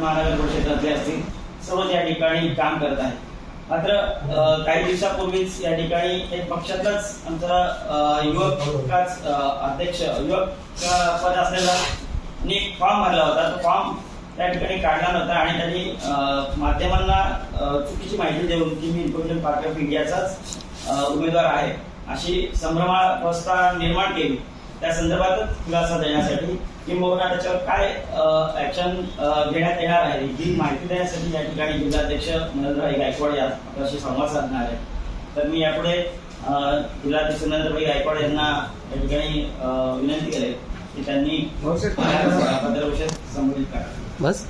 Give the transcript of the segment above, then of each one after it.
महानगर परिषदातले असतील. सर्वच या ठिकाणी काम करत आहेत. मात्र काही दिवसापूर्वीच या ठिकाणी एक पक्षातलाच आमचा अ, युवकाच अध्यक्ष युवक पद असलेला एक फॉर्म भरला होता. तो फॉर्म त्या ठिकाणी काढला नव्हता आणि त्यांनी माध्यमांना चुकीची माहिती देऊन की मी रिपब्लिकन पार्टी ऑफ इंडियाचाच उमेदवार आहे. अशी संभ्रमावस्था निर्माण केली. त्या संदर्भातच खुलासा देण्यासाठी किंबहुना त्याच्यावर काय ऍक्शन घेण्यात येणार आहे? ही माहिती देण्यासाठी या ठिकाणी जिल्हाध्यक्ष नरेंद्रभाई गायकवाड या आपल्याशी संवाद साधणार आहे तर मी यापुढे जिल्हाध्यक्ष नरेंद्रभाई गायकवाड यांना या ठिकाणी विनंती करेल की त्यांनी पत्रपरिषद संबोधित करा. बस.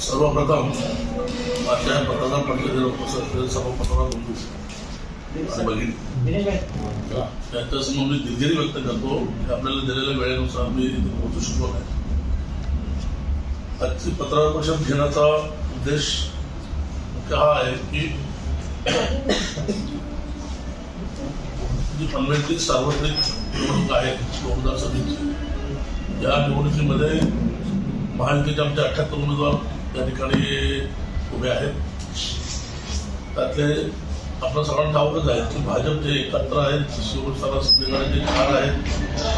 सर्वप्रथम माझ्या पत्रकार परिषदेला उपस्थित सर्व पत्रकार बंधू आणि भगिनी दिनेश मी दिलगिरी व्यक्त करतो की आपल्याला दिलेल्या वेळेनुसार मी इथे पोहोचू शकलो नाही. आजची पत्रकार परिषद घेण्याचा उद्देश हा आहे की जी पनवेलची सार्वत्रिक निवडणूक आहे दोन हजार सव्वीसची या निवडणुकीमध्ये महायुतीचे आमचे अठ्ठ्याहत्तर उमेदवार त्या ठिकाणी उभे आहेत. त्यातले आपलं सगळ्यांना ठाऊकच आहे की भाजप जे एकत्र आहेत शिवसेना संघटनेचे चार आहेत.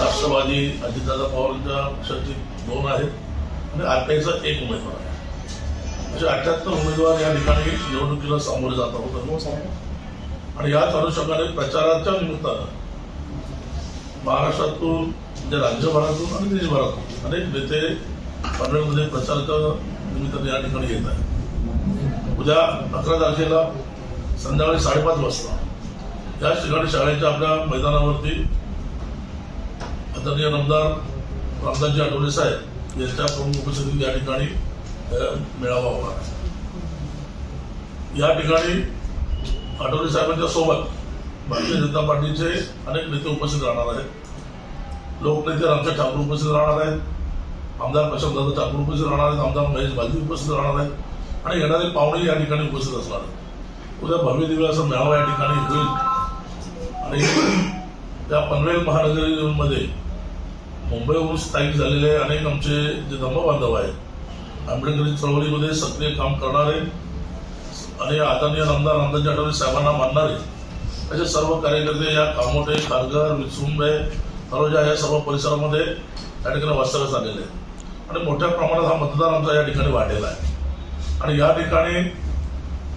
राष्ट्रवादी अजितदादा पवारांच्या पक्षाचे दोन आहेत. आणि आरपीआयचा एक उमेदवार आहे. असे अठ्याहत्तर उमेदवार या ठिकाणी निवडणुकीला सामोरे जात आहोत. आणि याच अनुषंगाने प्रचाराच्या निमित्तानं महाराष्ट्रातून म्हणजे राज्यभरातून आणि देशभरातून अनेक नेते पनवेलमध्ये प्रचाराच्या निमित्ताने या ठिकाणी येत आहेत. उद्या अकरा तारखेला संध्याकाळी साडेपाच वाजता. याच ठिकाणी शाळेच्या आपल्या मैदानावरती आदरणीय आमदार रामदासजी आठवले साहेब यांच्या प्रमुख उपस्थितीत या ठिकाणी मेळावा होणार या ठिकाणी आठवले साहेबांच्या सोबत भारतीय जनता पार्टीचे अनेक नेते उपस्थित राहणार आहेत. लोकनेते रामचंद्र ठाकूर उपस्थित राहणार आहेत. आमदार प्रशांतदादा ठाकूर उपस्थित राहणार आहेत. आमदार महेश बालदी उपस्थित राहणार आहेत. आणि येणारे पाहुणे या ठिकाणी उपस्थित असणार आहेत. उद्या भव्य दिव्याचा मेळावा या ठिकाणी होईल. आणि त्या पनवेल महानगरीमध्ये मुंबईहून स्थायिक झालेले अनेक आमचे जे धर्मबांधव आहेत आंबेडकरी चळवळीमध्ये सक्रिय काम करणारे आणि आदरणीय आमदार रामदासजी आठवले साहेबांना मानणारे असे सर्व कार्यकर्ते या कामोटे खारघर विसुंबे तळोजा या सर्व परिसरामध्ये या ठिकाणी वास्तव्यास आलेले आहे आणि मोठ्या प्रमाणात हा मतदार आमचा या ठिकाणी वाढलेला आहे. आणि या ठिकाणी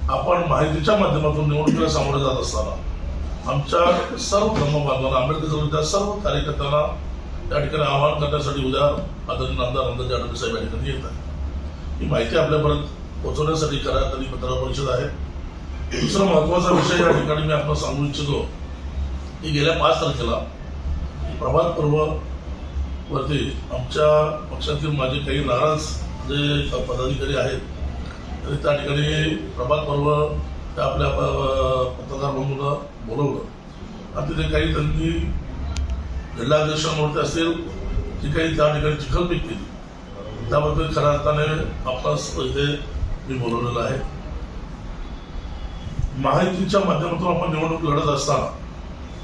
आपण माहितीच्या माध्यमातून निवडणुकीला सामोरे जात असताना आमच्या सर्व धर्मबांधवांना आंबेडकर चळवळीच्या सर्व कार्यकर्त्यांना त्या ठिकाणी आवाहन करण्यासाठी उद्या आदरणीय आमदार रामदासजी आठवले साहेब या ठिकाणी येत आहे ही माहिती आपल्यापर्यंत पोहोचवण्यासाठी करा तरी पत्रकार परिषद आहे. दुसरा महत्त्वाचा विषय या ठिकाणी मी आपण सांगू इच्छितो की गेल्या पाच तारखेला प्रभात पर्व वरती आमच्या पक्षातील माझे काही नाराज जे पदाधिकारी आहेत तरी त्या ठिकाणी प्रभात पर्व त्या आपल्या प- पत्रकार बंधूंना बोलवलं. आणि तिथे काही त्यांनी जिल्हाध्यक्षांवरती असेल जी काही त्या ठिकाणी चिखलपीक केली. त्याबद्दल खऱ्या अर्थाने आपणास इथे मी बोलवलेलं आहे. माहितीच्या माध्यमातून आपण निवडणूक लढत असताना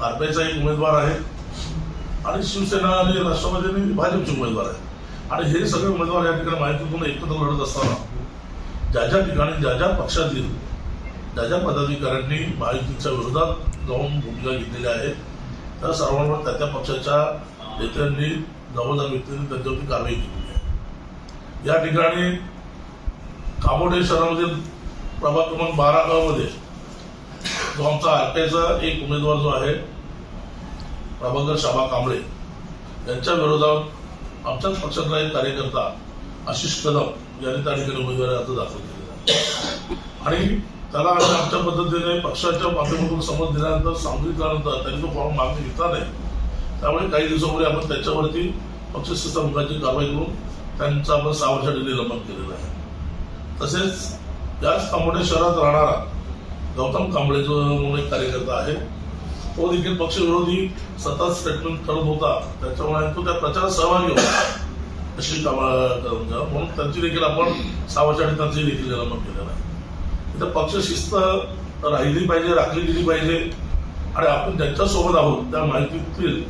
आरपीआयचा एक उमेदवार आहे आणि शिवसेना आणि राष्ट्रवादी भाजपचे उमेदवार आहे. आणि हे सगळे उमेदवार या ठिकाणी माहितीतून एकत्र लढत असताना ज्या ज्या ठिकाणी ज्या ज्या पक्षातील ज्या ज्या पदाधिकाऱ्यांनी महायुतीच्या विरोधात जाऊन भूमिका घेतलेल्या आहेत त्या सर्वांवर त्या त्या पक्षाच्या नेत्यांनी जवळजवळ व्यक्तींनी त्यांच्यावरती कारवाई केलेली आहे. या ठिकाणी कामोडे शहरामध्ये प्रभाग क्रमांक बारा गावामध्ये जो आमचा आरपीआयचा एक उमेदवार जो आहे प्रभाकर शाबा कांबळे यांच्या विरोधात आमच्याच पक्षातला एक कार्यकर्ता आशिष कदम ज्यांनी त्या ठिकाणी उमेदवारी अर्ज दाखल केलेला आणि त्याला आम्ही आमच्या पद्धतीने पक्षाच्या माध्यमातून समज दिल्यानंतर सांगितल्यानंतर त्यांनी तो फॉर्म मागणी घेतला नाही. त्यामुळे काही दिवसापूर्वी आपण त्याच्यावरती पक्षश्रेष्ठ मुखाची कारवाई करून त्यांचं आपण सहा वर्षासाठी निलंबन केलेलं आहे. तसेच याच तांबोडे शहरात राहणारा गौतम कांबळे जो म्हणून एक कार्यकर्ता आहे तो देखील पक्षविरोधी सतत स्टेटमेंट करत होता. त्याच्यामुळे तो त्या प्रचारात सहभागी होता. अशी कामं म्हणून त्यांची देखील आपण सहा वर्षासाठी त्यांची देखील निलंबन केलेलं आहे. तर पक्ष शिस्त राहिली पाहिजे राखली गेली पाहिजे आणि आपण ज्यांच्यासोबत आहोत त्या माहितीतील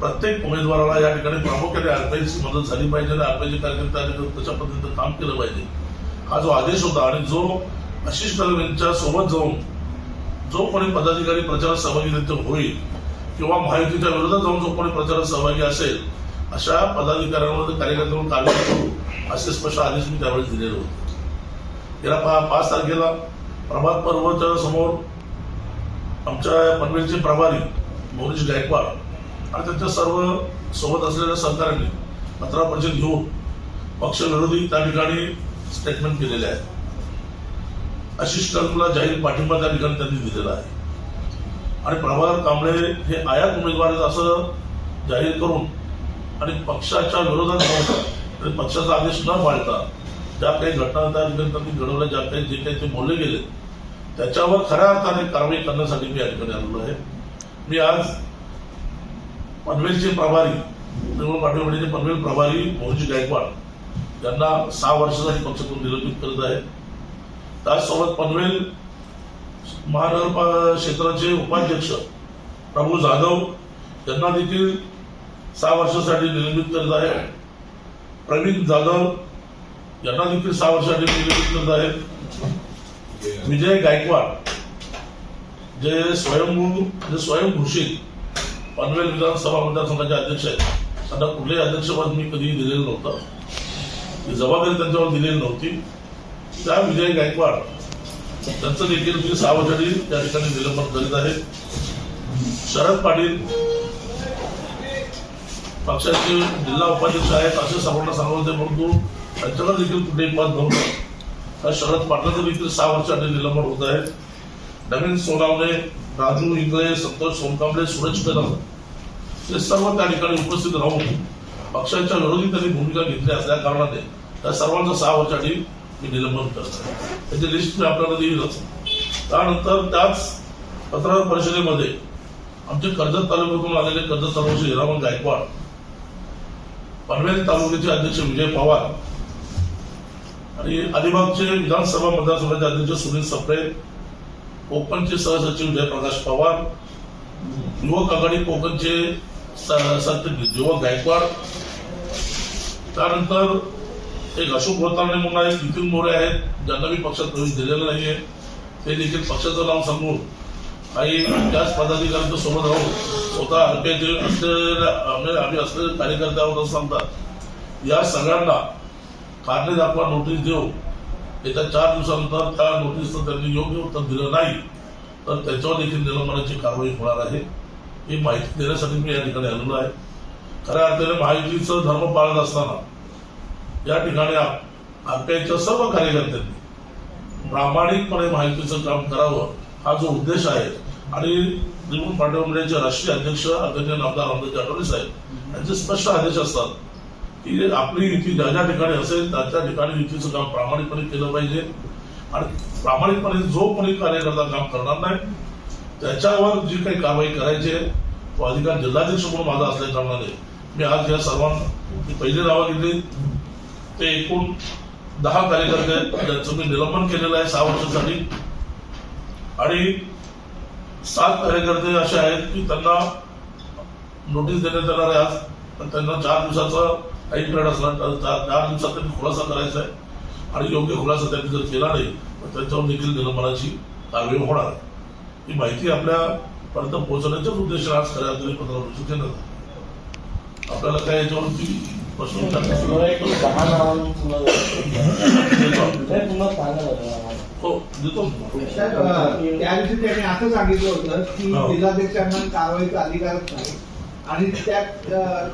प्रत्येक उमेदवाराला या ठिकाणी प्रामुख्याने आरपीआयची मदत झाली पाहिजे आणि आरपीआयचे कार्यकर्ते त्याच्या पद्धतीनं काम केलं पाहिजे. हा जो आदेश होता आणि जो आशिष कदम यांच्या सोबत जाऊन जो कोणी पदाधिकारी प्रचारात सहभागी होईल किंवा महायुतीच्या विरोधात जाऊन जो कोणी प्रचारात सहभागी असेल अशा पदाधिकाऱ्यांवर कार्यकर्त्यांवर कारवाई करू असे स्पष्ट आदेश मी त्यावेळेस दिलेले होते. गेल्या पा पाच तारखेला प्रभात पर्वच्या समोर आमच्या पनवेलचे प्रभारी मोरीश गायकवाड आणि त्यांच्या सर्व सोबत असलेल्या सरकारांनी पत्रा परिषद घेऊन पक्षविरोधी त्या ठिकाणी स्टेटमेंट केलेले आहे आशिष कदमला जाहीर पाठिंबा त्या ठिकाणी त्यांनी दिलेला आहे. आणि प्रभाकर कांबळे हे आयात उमेदवार आहेत असं जाहीर करून आणि पक्षाच्या विरोधात जाऊन आणि पक्षाचा आदेश न पाळता ज्या काही घटना त्या ठिकाणी घडवल्या ज्या काही जे काही ते बोलले गेले त्याच्यावर खऱ्या अर्थाने कारवाई करण्यासाठी मी या ठिकाणी आलेलो आहे. मी आज पनवेलचे प्रभारी निवडणूक पनवेल प्रभारी मोहनजी गायकवाड यांना सहा वर्षासाठी पक्षातून निलंबित करत आहे. त्याचसोबत पनवेल महानगर क्षेत्राचे उपाध्यक्ष प्रभू जाधव यांना देखील सहा वर्षासाठी निलंबित करत आहे. प्रवीण जाधव यांना देखील सहा वर्षासाठी निलंबित करत आहे विजय गायकवाड जे स्वयंभू जे स्वयंघोषित पनवेल विधानसभा मतदारसंघाचे अध्यक्ष आहेत. त्यांना कुठलेही अध्यक्षपद मी कधी दिलेलं नव्हतं. ती जबाबदारी त्यांच्यावर दिलेली नव्हती. त्या विजय गायकवाड त्यांचं देखील मी सहा वर्षांनी त्या ठिकाणी निलंबन करीत आहे. शरद पाटील पक्षाचे जिल्हा उपाध्यक्ष आहेत असे सर्वांना सांगत होते परंतु त्यांच्याकडे देखील कुठेही पद नव्हतं तर शरद पाटलाचं देखील सहा वर्षांनी निलंबन होत आहे. नवीन सोनावणे राजू इंगळे संतोष सोनकांबळे सुरज कदम हे सर्व त्या ठिकाणी उपस्थित राहून पक्षाच्या विरोधी त्यांनी भूमिका घेतली असल्या कारणाने त्या सर्वांचं सहा वर्षांनी मी निलंबन करत आहे. त्याची लिस्ट मी आपल्याला देईलच त्यानंतर त्याच पत्रकार परिषदेमध्ये आमचे कर्जत तालुक्यातून आलेले कर्जत तालुक्याचे हिरामन गायकवाड पनवेल तालुक्याचे अध्यक्ष विजय पवार आणि अलिबागचे विधानसभा मतदारसंघाचे अध्यक्ष सुनील सप्रे कोकणचे सहसचिव जयप्रकाश पवार युवक आघाडी कोकणचे युवक गायकवाड त्यानंतर एक अशोक रोतांडे म्हणून आहेत नितीन मोरे आहेत ज्यांना मी पक्षात प्रवेश दिलेला नाहीये. ते देखील पक्षाचं नाव सांगून काही त्याच पदाधिकाऱ्यांच्या सोबत राहून स्वतः हलक्याचे असलेल्या आम्ही आम्ही असलेले कार्यकर्ते आहोत असं सांगतात. या सगळ्यांना कारणे दाखवा नोटीस देऊ. येत्या चार दिवसानंतर त्या नोटीसचं त्यांनी योग्य उत्तर दिलं नाही तर त्याच्यावर देखील निलंबनाची कारवाई होणार आहे. ही माहिती देण्यासाठी मी या ठिकाणी आलेलो आहे. खऱ्या अर्थाने महायुतीचं धर्म पाळत असताना या ठिकाणी आरपीआयच्या सर्व कार्यकर्त्यांनी प्रामाणिकपणे माहितीचं काम करावं हा जो उद्देश आहे आणि निवडणूक पार्टी मंडळाचे राष्ट्रीय अध्यक्ष आदरणीय आमदार रामदास आठवले साहेब यांचे स्पष्ट आदेश असतात की आपली युती ज्या ज्या ठिकाणी असेल त्या त्या ठिकाणी युतीचं काम प्रामाणिकपणे केलं पाहिजे. आणि प्रामाणिकपणे जो कोणी कार्यकर्ता काम करणार नाही त्याच्यावर जी काही कारवाई करायची तो अधिकार जिल्हाध्यक्ष म्हणून माझा असल्या कारणाने मी आज या सर्वांना पहिली नावं घेतली. ते एकूण दहा कार्यकर्ते आहेत ज्यांचं मी निलंबन केलेलं आहे सहा वर्षासाठी. आणि सात कार्यकर्ते असे आहेत की त्यांना नोटीस देण्यात येणार आहे आज. पण त्यांना चार दिवसाचा टाईम पिरियड असणार. चार दिवसात त्यांनी खुलासा करायचा आहे. आणि योग्य खुलासा त्यांनी जर केला नाही तर त्यांच्यावर देखील निलंबनाची कारवाई होणार आहे. ही माहिती आपल्यापर्यंत पोहोचवण्याच्याच उद्देशाने आज खऱ्या अर्थाने देण्यात आलं. आपल्याला काय याच्यावरती प्रश्न पुन्हा हो देतो. त्या दिवशी त्यांनी असं सांगितलं होतं की हो. जिल्हाध्यक्षांना कारवाईचा अधिकारच नाही. आणि त्यात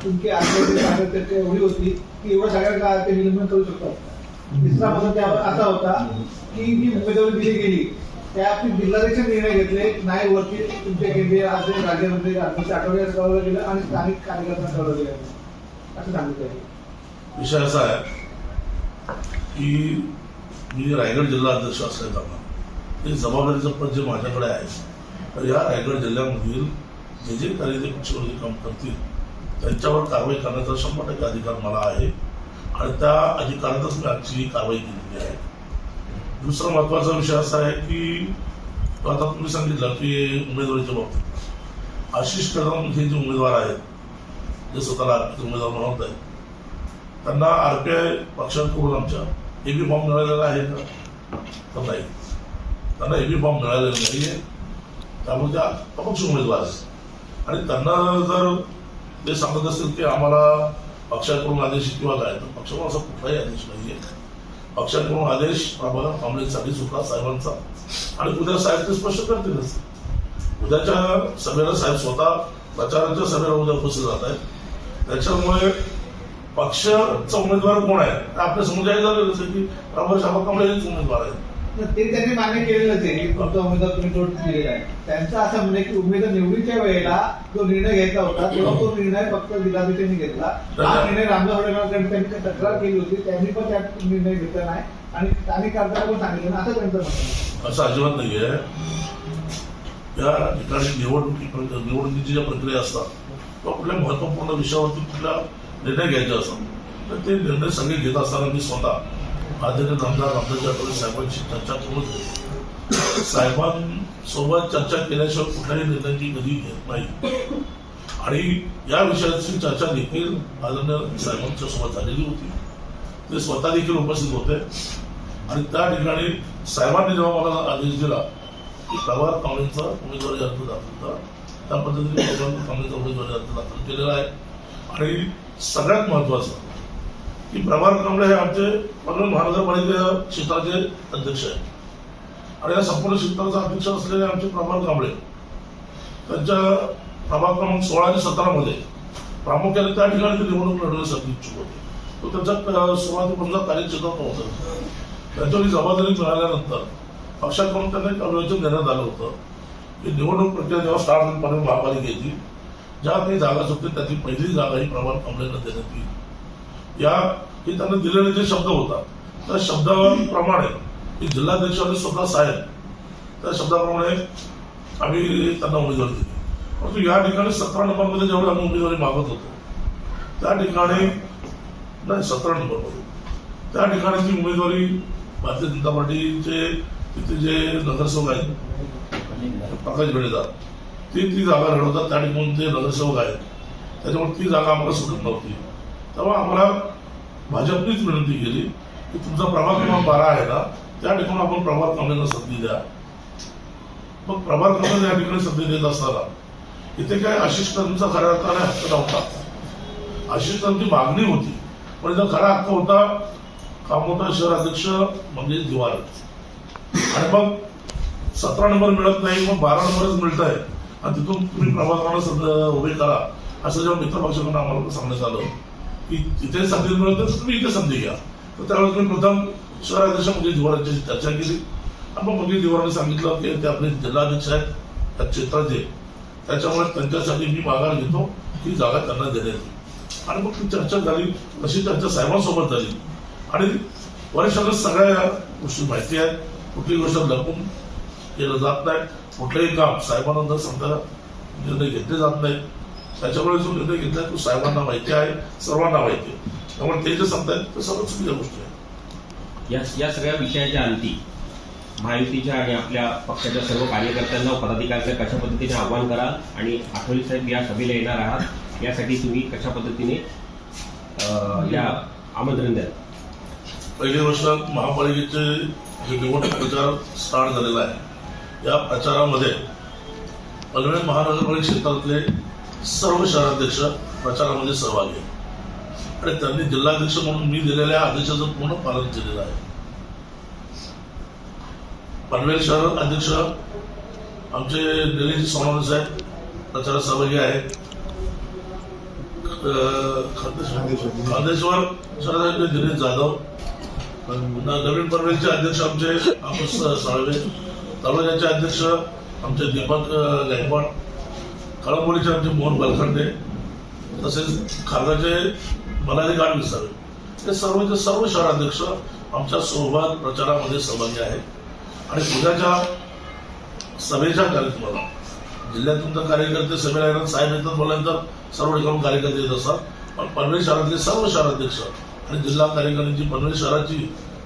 तुमची कार्यकर्ते एवढी होती की एवढं सगळ्या ते निलंबन करू शकतात. तिसरा मुद्दा असा होता की जी उमेदवारी दिली गेली त्या बाबतीत जिल्हाध्यक्ष निर्णय घेतले नाही वरती तुमचे केंद्रीय राज्य राज्यमंत्री राजनाथ आठवड्यात कळवलं गेलं आणि स्थानिक कार्यकर्त्यांना कळवलं गेलं. असं सांगितलं विषय असा आहे की मी रायगड जिल्हा अध्यक्ष असल्या हे जबाबदारीचं पद जे माझ्याकडे आहे तर या रायगड जिल्ह्यामधील जे जे काही ते पक्षविरोधी काम करतील त्यांच्यावर कारवाई करण्याचा शंभर टक्के अधिकार मला आहे. आणि त्या अधिकारातच मी आजची ही कारवाई केलेली आहे. दुसरा महत्त्वाचा विषय असा आहे की आता तुम्ही सांगितलं की उमेदवारीच्या बाबतीत. आशिष कदम हे जे उमेदवार आहेत जे स्वतःला आरपीचे उमेदवार म्हणत आहेत त्यांना आरपीआय पक्षाकडून आमच्या? एबी फॉर्म मिळालेला आहे का तर नाही त्यांना एबी फॉर्म मिळालेला नाही आहे त्यामुळे त्या अपक्ष उमेदवार आणि त्यांना जर ते सांगत असतील की आम्हाला पक्षाकडून आदेश किंवा काय तर पक्षाकडून असा कुठलाही आदेश नाही आहे पक्षाकडून आदेश आम्हाला कांबळेसाठी सुद्धा साहेबांचा आणि उद्या साहेब ते स्पष्ट करतीलच उद्याच्या सभेला साहेब स्वतः प्रचारांच्या सभेला उद्या उपस्थित जात आहेत त्याच्यामुळे पक्षाचा उमेदवार कोण आहे? आपल्या समुदाय झालेलंच आहे की प्रभाकर शाबा कांबळे हेच उमेदवार आहेत. ते त्यांनी मान्य केलेलंच आहे की तुमचा उमेदवार तुम्ही तो दिलेला आहे. त्यांचं असं म्हणजे की उमेदवार निवडीच्या वेळेला जो निर्णय घ्यायचा होता तेव्हा तो निर्णय फक्त जिल्हाधिकाऱ्यांनी घेतला. हा निर्णय रामदास आठवलेकरांकडे त्यांनी तक्रार केली होती त्यांनी पण त्यात निर्णय घेतला नाही. आणि स्थानिक खासदार पण सांगितलं ना असं त्यांचं म्हणणं आहे. असं अजिबात नाहीये. या ठिकाणी निवडणुकी निवडणुकीची ज्या प्रक्रिया असतात किंवा कुठल्या महत्त्वपूर्ण विषयावरती कुठला निर्णय घ्यायचे असतात तर ते निर्णय सगळे घेत असताना मी स्वतः आदरणीय आमदार रामदास आठवले साहेबांशी चर्चा करून साहेबांसोबत चर्चा केल्याशिवाय कुठल्याही निर्णयाची कधी घेत नाही. आणि या विषयाची चर्चा देखील आदरणीय साहेबांच्या सोबत झालेली होती. ते स्वतः देखील उपस्थित होते. आणि त्या ठिकाणी साहेबांनी जेव्हा मला आदेश दिला की प्रभात कांबळेंचा उमेदवारी अर्ज दाखल करा त्या पद्धतीने प्रभात कांबळेंचा उमेदवारी अर्ज दाखल केलेला आहे. आणि सगळ्यात महत्वाचं की प्रभार कांबळे हे आमचे पनवेल महानगरपालिका क्षेत्राचे अध्यक्ष आहेत. आणि या संपूर्ण क्षेत्राचा अध्यक्ष असलेले आमचे प्रभार कांबळे त्यांच्या प्रभाग क्रमांक सोळा आणि सतरामध्ये प्रामुख्याने त्या ठिकाणी ते निवडणूक लढवण्यासाठी इच्छुक होते. तो त्यांच्या ते पंधरा कार्यक्षेत्रात होता. त्यांच्यावर ही जबाबदारी मिळाल्यानंतर पक्षाकडून त्यांना एक अभियोजन देण्यात आलं होतं. की निवडणूक प्रक्रिया जेव्हा स्टार्ट होईल पनवेल महापालिकेची ज्या काही जागा सुटतील त्याची पहिली जागा ही प्रमाण कमलेला देण्यात येईल. या हे त्यांना दिलेले जे शब्द होता त्या शब्दाप्रमाणे की जिल्हाध्यक्ष आणि स्वतः साहेब त्या शब्दाप्रमाणे आम्ही त्यांना उमेदवारी दिली. परंतु या ठिकाणी सतरा नंबरमध्ये जेवढे आम्ही उमेदवारी मागत होतो त्या ठिकाणी नाही सतरा नंबरमध्ये. त्या ठिकाणी ती उमेदवारी भारतीय जनता पार्टीचे तिथे जे नगरसेवक आहेत प्रकाश बेडेदार ते ती जागा लढवतात त्या ठिकाणी जे नगरसेवक आहेत. त्याच्यामुळे ती जागा आम्हाला सुटत नव्हती. तेव्हा आम्हाला भाजपनेच विनंती केली की तुमचा प्रभाग क्रमांक बारा आहे ना त्या ठिकाणी आपण प्रभात कांबळेंना संधी द्या. मग प्रभात क्रमांक या ठिकाणी संधी देत असताना इथे काय अशिष्टांचा खऱ्या अर्थाने हक्क नव्हता. आशिष्टांची मागणी होती पण इथं खरा हक्क होता कामोठा शहर अध्यक्ष म्हणजे दिवाळी. आणि मग सतरा नंबर मिळत नाही मग बारा नंबरच मिळत आहे तिथून तुम्ही प्रभाकरांना सध्या उभे करा. असं जेव्हा मित्र पक्षाकडून आम्हाला सांगण्यात आलं की तिथे संधी मिळत तर तुम्ही इथे संधी घ्या. तर त्यावेळेस मी प्रथम शहराध्यक्ष म्हणजे दिवारांची चर्चा केली. आपण मग म्हणजे दिवारांनी सांगितलं की ते आपले जिल्हाध्यक्ष आहेत त्या क्षेत्राचे त्याच्यामुळे त्यांच्यासाठी मी माघार घेतो ही जागा त्यांना देण्यात आणि मग ती चर्चा झाली तशी चर्चा साहेबांसोबत झाली. आणि वरिष्ठांना सगळ्या गोष्टी माहिती आहेत. कुठली गोष्ट लपून केलं जात नाही. कुठलंही काम साहेबांना न सांगता निर्णय घेतले जात नाही त्याच्यामुळे जो निर्णय घेतलाय तो साहेबांना माहिती आहे सर्वांना माहिती आहे. त्यामुळे ते जे सांगतायत ते सर्व चुकीच्या गोष्टी आहेत. या या सगळ्या विषयाच्या अंती महायुतीच्या आणि आपल्या पक्षाच्या सर्व कार्यकर्त्यांना पदाधिकाऱ्यांना कशा पद्धतीने आव्हान कराल आणि आठवले साहेब या सभेला येणार आहात यासाठी तुम्ही कशा पद्धतीने या आमंत्रण द्याल? पहिली गोष्ट महापालिकेचे जे निवडणूक प्रचार स्टार्ट झालेला आहे. या प्रचारामध्ये पनवेल महानगरपालिका क्षेत्रातले सर्व शहराध्यक्ष प्रचारामध्ये सहभागी आहेत. आणि त्यांनी जिल्हाध्यक्ष म्हणून मी दिलेल्या आदेशाचं पूर्ण पालन केलेलं आहे. पनवेल शहर अध्यक्ष आमचे निलेश सोनवणे साहेब प्रचारात सहभागी आहेत. खांदेश्वर शहराध्यक्ष दिनेश जाधव. नवीन पनवेलचे अध्यक्ष आमचे आमोस साळवे तालुक्याचे अध्यक्ष आमचे दीपक गायकवाड कळंबोलीचे आमचे मोहन बलखंडे तसेच खारदाचे मलारी गाड हे सर्वचे सर्व शहराध्यक्ष आमच्यासोबत प्रचारामध्ये सहभागी आहेत. आणि उद्याच्या सभेच्या कार्यक्रमाला जिल्ह्यातून तर कार्यकर्ते सभेला येतात साहेब येतात बोलल्यानंतर सर्व ठिकाणी कार्यकर्ते येत असतात. पण पनवेल शहरातले सर्व शहराध्यक्ष आणि जिल्हा कार्यकारिणीची पनवेल शहराची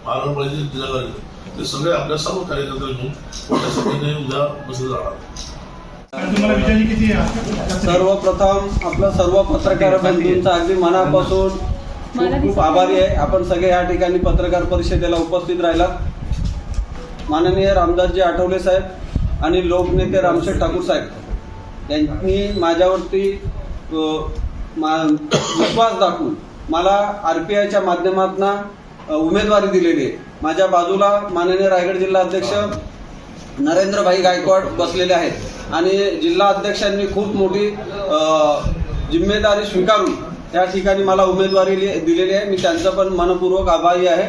महानगरपालिकेची जिल्हा कार्यकर्ते ते सगळे आपल्या सर्व कार्यकर्त्यांना घेऊन मोठ्या सभेने उद्या बसले जाणार? सर्वप्रथम आपलं सर्व पत्रकार बंधूंचा अगदी मनापासून खूप खूप आभारी आहे. आपण सगळे या ठिकाणी पत्रकार परिषदेला उपस्थित राहिलात. माननीय रामदासजी आठवले साहेब आणि लोकनेते रामशेठ ठाकूर साहेब. यांनी माझ्यावरती विश्वास दाखवून मला आर पी आयच्या माध्यमातून उमेदवारी दिलेली आहे. माझ्या बाजूला माननीय रायगड जिल्हा अध्यक्ष नरेंद्रभाई गायकवाड बसलेले आहेत. आणि जिल्हा अध्यक्षांनी खूप मोठी जिम्मेदारी स्वीकारून त्या ठिकाणी मला उमेदवारी दिलेली आहे. मी त्यांचं पण मनपूर्वक आभारी आहे.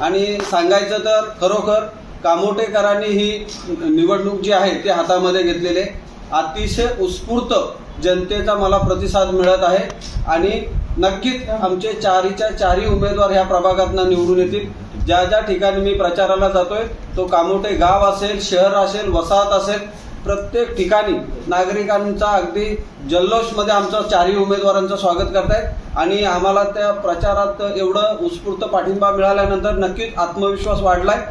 आणि सांगायचं तर खरोखर कामोटेकरांनी ही निवडणूक जी आहे ती हातामध्ये घेतलेली आहे. अतिशय उत्स्फूर्त जनतेचा मला प्रतिसाद मिळत आहे. आणि नक्कीच आमचे चारीच्या चारही उमेदवार ह्या प्रभागातनं निवडून येतील. ज्या ज्या ठिकाणी मी प्रचाराला जातोय तो कामोटे गाव असेल शहर असेल वसाहत असेल प्रत्येक ठिकाणी नागरिकांचा अगदी जल्लोषमध्ये आमचं चारही उमेदवारांचं स्वागत करतायत. आणि आम्हाला त्या प्रचारात एवढं उत्स्फूर्त पाठिंबा मिळाल्यानंतर नक्कीच आत्मविश्वास वाढलाय.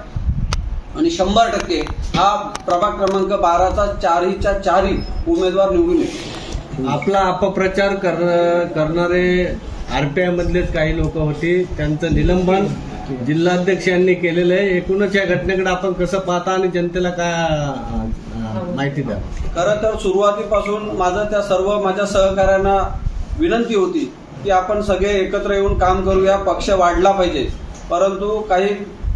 आणि शंभर टक्के हा प्रभाग क्रमांक बाराचा चारहीच्या चारही उमेदवार निवडून येतो आपला अपप्रचार कर करणारे आरपीआय मधलेच काही लोक होते त्यांचं निलंबन जिल्हाध्यक्ष यांनी केलेलं आहे. एकूणच या घटनेकडे आपण कसं पाहता आणि जनतेला काय माहिती द्या. खरं तर सुरुवातीपासून माझं त्या सर्व माझ्या सहकाऱ्यांना विनंती होती की आपण सगळे एकत्र येऊन काम करूया पक्ष वाढला पाहिजे. परंतु काही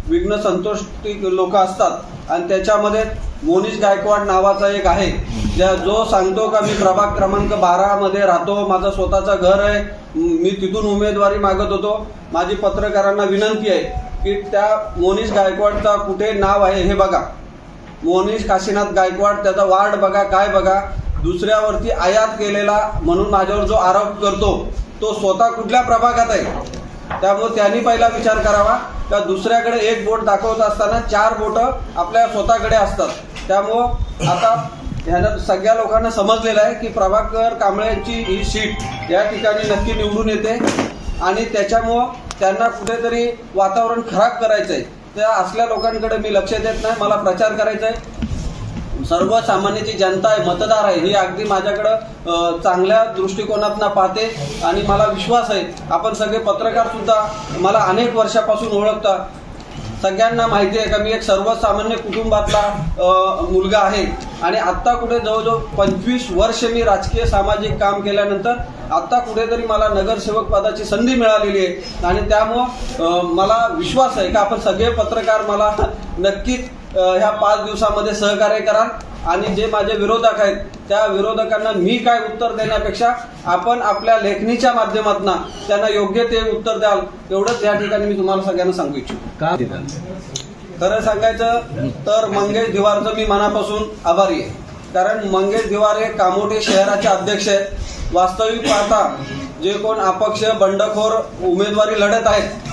विघ्न संतोषी लोक असतात. आणि त्याच्यामध्ये मोनिश गायकवाड नावाचा एक आहे. ज्या जो सांगतो का मी प्रभाग क्रमांक बारामध्ये राहतो माझं स्वतःचं घर आहे मी तिथून उमेदवारी मागत होतो. माझी पत्रकारांना विनंती आहे की त्या मोनिश गायकवाडचा कुठे नाव आहे हे बघा. मोनिश काशीनाथ गायकवाड त्याचा वार्ड बघा काय बघा. दुसऱ्यावरती आयात केलेला म्हणून माझ्यावर जो आरोप करतो तो स्वतः कुठल्या प्रभागात आहे? त्यामुळे त्यांनी पहिला विचार करावा. तर दुसऱ्याकडे एक बोट दाखवत असताना चार बोट आपल्या स्वतःकडे असतात. त्यामुळं आता ह्यानं सगळ्या लोकांना समजलेलं आहे की प्रभाकर कांबळे यांची ही सीट या ठिकाणी नक्की निवडून येते. आणि त्याच्यामुळं त्यांना कुठेतरी वातावरण खराब करायचं आहे त्या असल्या लोकांकडे मी लक्ष देत नाही मला प्रचार करायचा आहे सर्वसामान्याची जनता आहे मतदार आहे. ही अगदी माझ्याकडं चांगल्या दृष्टिकोनातनं पाहते आणि मला विश्वास आहे. आपण सगळे पत्रकार सुद्धा मला अनेक वर्षापासून ओळखता. सगळ्यांना माहिती आहे का मी एक सर्वसामान्य कुटुंबातला मुलगा आहे. आणि आत्ता कुठे जवळजवळ पंचवीस वर्ष मी राजकीय सामाजिक काम केल्यानंतर आत्ता कुठेतरी मला नगरसेवक पदाची संधी मिळालेली आहे. आणि त्यामुळं मला विश्वास आहे का आपण सगळे पत्रकार मला नक्कीच ह्या पाच दिवसामध्ये सहकार्य कराल आणि जे माझे विरोधक आहेत त्या विरोधकांना मी काय उत्तर देण्यापेक्षा आपण आपल्या लेखणीच्या माध्यमातून त्यांना योग्य ते उत्तर द्याल एवढंच या ठिकाणी मी तुम्हाला सगळ्यांना सांगू इच्छितो. का? खरं सांगायचं तर मंगेश दिवारचं मी मनापासून आभारी आहे. कारण मंगेश दिवार हे कामोठे शहराचे अध्यक्ष आहेत. वास्तविक पाहता जे कोण अपक्ष बंडखोर उमेदवारी लढत आहेत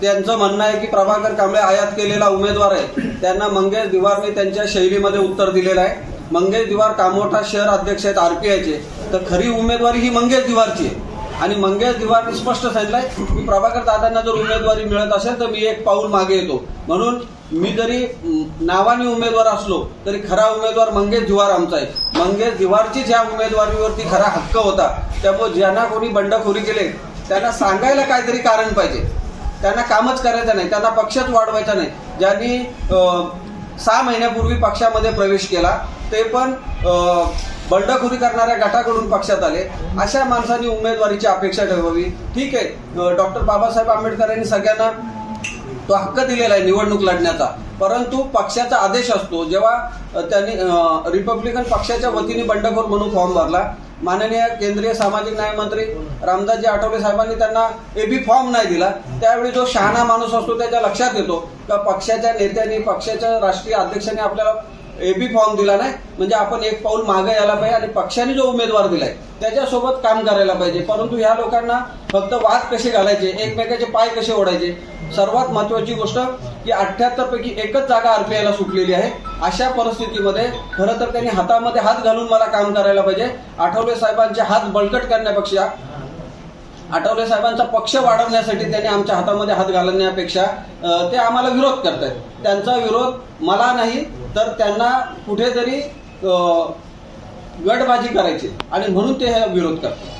त्यांचं म्हणणं आहे की प्रभाकर कांबळे आयात केलेला उमेदवार आहे. त्यांना मंगेश दिवारने त्यांच्या शैलीमध्ये उत्तर दिलेलं आहे. मंगेश दिवार कामोठा शहर अध्यक्ष आहेत आरपीआयचे तर खरी उमेदवारी ही मंगेश दिवारची आहे. आणि मंगेश दिवारने स्पष्ट सांगितलंय की प्रभाकर दादांना जर उमेदवारी मिळत असेल तर मी एक पाऊल मागे येतो. म्हणून मी जरी नावाने उमेदवार असलो तरी खरा उमेदवार मंगेश दिवार आमचा आहे. मंगेश दिवारचीच ह्या उमेदवारीवरती खरा हक्क होता. त्यामुळे ज्यांना कोणी बंडखोरी केले त्यांना सांगायला काहीतरी कारण पाहिजे. त्यांना कामच करायचं नाही त्यांना पक्षच वाढवायचा नाही. ज्यांनी सहा महिन्यापूर्वी पक्षामध्ये प्रवेश केला ते पण बंडखोरी करणाऱ्या गटाकडून पक्षात आले. अशा माणसांनी उमेदवारीची अपेक्षा ठेवावी. ठीक आहे डॉक्टर बाबासाहेब आंबेडकर यांनी सगळ्यांना तो हक्क दिलेला आहे निवडणूक लढण्याचा. परंतु पक्षाचा आदेश असतो जेव्हा त्यांनी रिपब्लिकन पक्षाच्या वतीने बंडखोर म्हणून फॉर्म भरला माननीय केंद्रीय सामाजिक न्याय मंत्री रामदासजी आठवले साहेबांनी त्यांना एबी फॉर्म नाही दिला. त्यावेळी जो शहाणा माणूस असतो त्याच्या लक्षात येतो का पक्षाच्या नेत्यांनी पक्षाच्या राष्ट्रीय अध्यक्षांनी आपल्याला एबी फॉर्म दिला नाही? म्हणजे आपण एक पाऊल मागे यायला पाहिजे आणि पक्षाने जो उमेदवार दिलाय त्याच्यासोबत काम करायला पाहिजे. परंतु ह्या लोकांना फक्त वाद कसे घालायचे? एकमेकाचे पाय कसे ओढायचे? सर्वात महत्वाची गोष्ट की अठ्याहत्तर पैकी एकच जागा आरपीआयला सुटलेली आहे. अशा परिस्थितीमध्ये खरं तर त्यांनी हातामध्ये हात घालून मला काम करायला पाहिजे. आठवले साहेबांचे हात बळकट करण्यापेक्षा आठवले साहेबांचा पक्ष वाढवण्यासाठी त्यांनी आमच्या हातामध्ये हात घालण्यापेक्षा ते आम्हाला विरोध करतायत. त्यांचा विरोध मला नाही तर त्यांना कुठेतरी गटबाजी करायची. आणि म्हणून ते हे विरोध करतात.